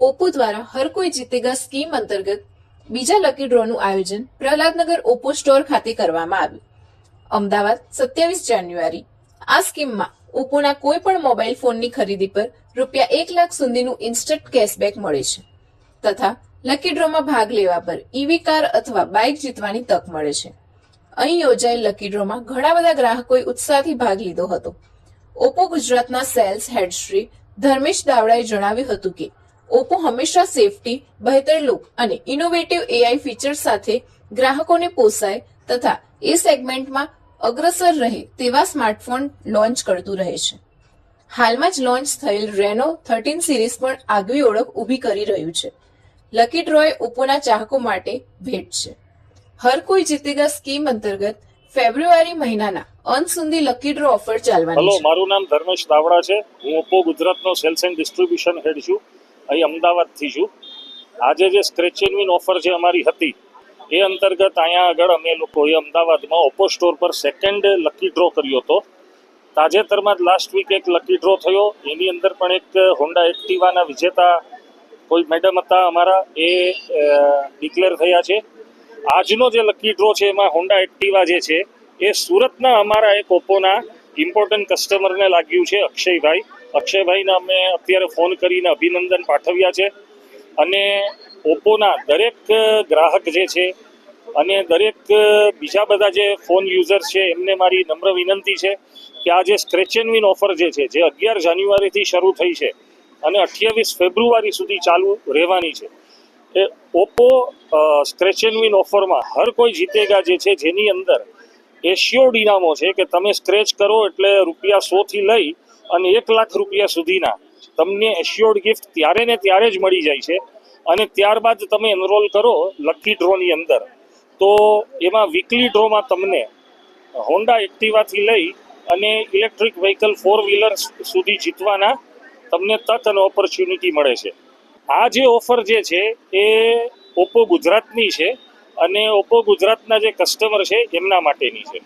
Oppo દ્વારા હર કોઈ જીતેગા scheme અંતર્ગત બીજા લકી ડ્રોનું આયોજન પ્રહલાદનગર ઓપ્પો સ્ટોર ખાતે કરવામાં આવ્યું. અમદાવાદ સત્યાવીસ જાન્યુઆરી. આ સ્કીમમાં ઓપ્પોના કોઈ પણ મોબાઈલ ફોનની ખરીદી પર રૂપિયા એક લાખ સુધીનું ઇન્સ્ટન્ટ કેશબેક મળે છે તથા લકી ડ્રોમાં ભાગ લેવા પર ઈવી કાર અથવા બાઇક જીતવાની તક મળે છે. અહીં યોજાયેલ લકી ડ્રોમાં ઘણા બધા ગ્રાહકોએ ઉત્સાહથી ભાગ લીધો હતો. ઓપ્પો ગુજરાતના સેલ્સ હેડ શ્રી ધર્મેશ દાવડાએ જણાવ્યું હતું કે ઓપ્પો હંમેશા સેફટી બહેતર લુક અને ઇનોવેટિવ એઆઈ ફીચર સાથે ગ્રાહકોને પોસાય તથા એ સેગમેન્ટમાં અગ્રસર રહે તેવા સ્માર્ટફોન લોન્ચ કરતું રહે છે. હાલમાં જ લોન્ચ થયેલ રેનો થર્ટીન સિરીઝ પણ આગવી ઓળખ ઊભી કરી રહ્યું છે. લકી ડ્રોય ઓપ્પોના ચાહકો માટે ભેટ છે. હર કોઈ જીતેગા સ્કીમ અંતર્ગત ફેબ્રુઆરી મહિનાના અંત સુધી લકી ડ્રો ઓફર ચાલવાની છે છે. મારું નામ ધર્મેશ દાવડા છે. હું ઓપ્પો ગુજરાતનો સેલ્સ એન્ડ ડિસ્ટ્રીબ્યુશન હેડ છું. અહીં અમદાવાદથી છું. આજે જે સ્ક્રેચ એન્ડ વિન ઓફર જે અમારી હતી, એ અંતર્ગત અહીંયા આગળ અમે લોકોએ અમદાવાદમાં ઓપ્પો સ્ટોર પર સેકન્ડ લકી ડ્રો કર્યો હતો. તાજેતરમાં જ લાસ્ટ વીક એક લકી ડ્રો થયો. એની અંદર પણ એક હોન્ડા એક્ટિવાના વિજેતા કોઈ મેડમ હતા અમારા, એ ડિક્લેર થયા છે. આજનો જે લકી ડ્રો છે એમાં હોન્ડા એક્ટિવા જે છે, એ સુરતના અમારા એક ઓપ્પોના ઇમ્પોર્ટન્ટ કસ્ટમરને લાગ્યું છે અક્ષયભાઈ. અક્ષયભાઈને અમે અત્યારે ફોન કરીને અભિનંદન પાઠવ્યા છે. અને ઓપ્પોના દરેક ગ્રાહક જે છે અને દરેક બીજા બધા જે ફોન યુઝર છે, એમને મારી નમ્ર વિનંતી છે કે આ જે સ્ક્રેચ એન્ડ વિન ઓફર જે છે, જે અગિયાર જાન્યુઆરીથી શરૂ થઈ છે અને અઠ્યાવીસ ફેબ્રુઆરી સુધી ચાલુ રહેવાની છે. એ ઓપ્પો સ્ક્રેચ એન્ડ વિન ઓફરમાં હર કોઈ જીતેગા જે છે, જેની અંદર એશિયો ડિનામો છે કે તમે સ્ક્રેચ કરો એટલે રૂપિયા સોથી લઈ અને એક લાખ રૂપિયા સુધીના તમને એશ્યોર્ડ ગિફ્ટ ત્યારે ને ત્યારે જ મળી જાય છે. અને ત્યારબાદ તમે એનરોલ કરો લકી ડ્રોની અંદર. તો એમાં વીકલી ડ્રોમાં તમને હોન્ડા એક્ટિવાથી લઈ અને ઇલેક્ટ્રિક વ્હીકલ ફોર વ્હીલર સુધી જીતવાના તમને તક અને ઓપોર્ચ્યુનિટી મળે છે. આ જે ઓફર જે છે એ ઓપ્પો ગુજરાતની છે અને ઓપ્પો ગુજરાતના જે કસ્ટમર છે એમના માટેની છે.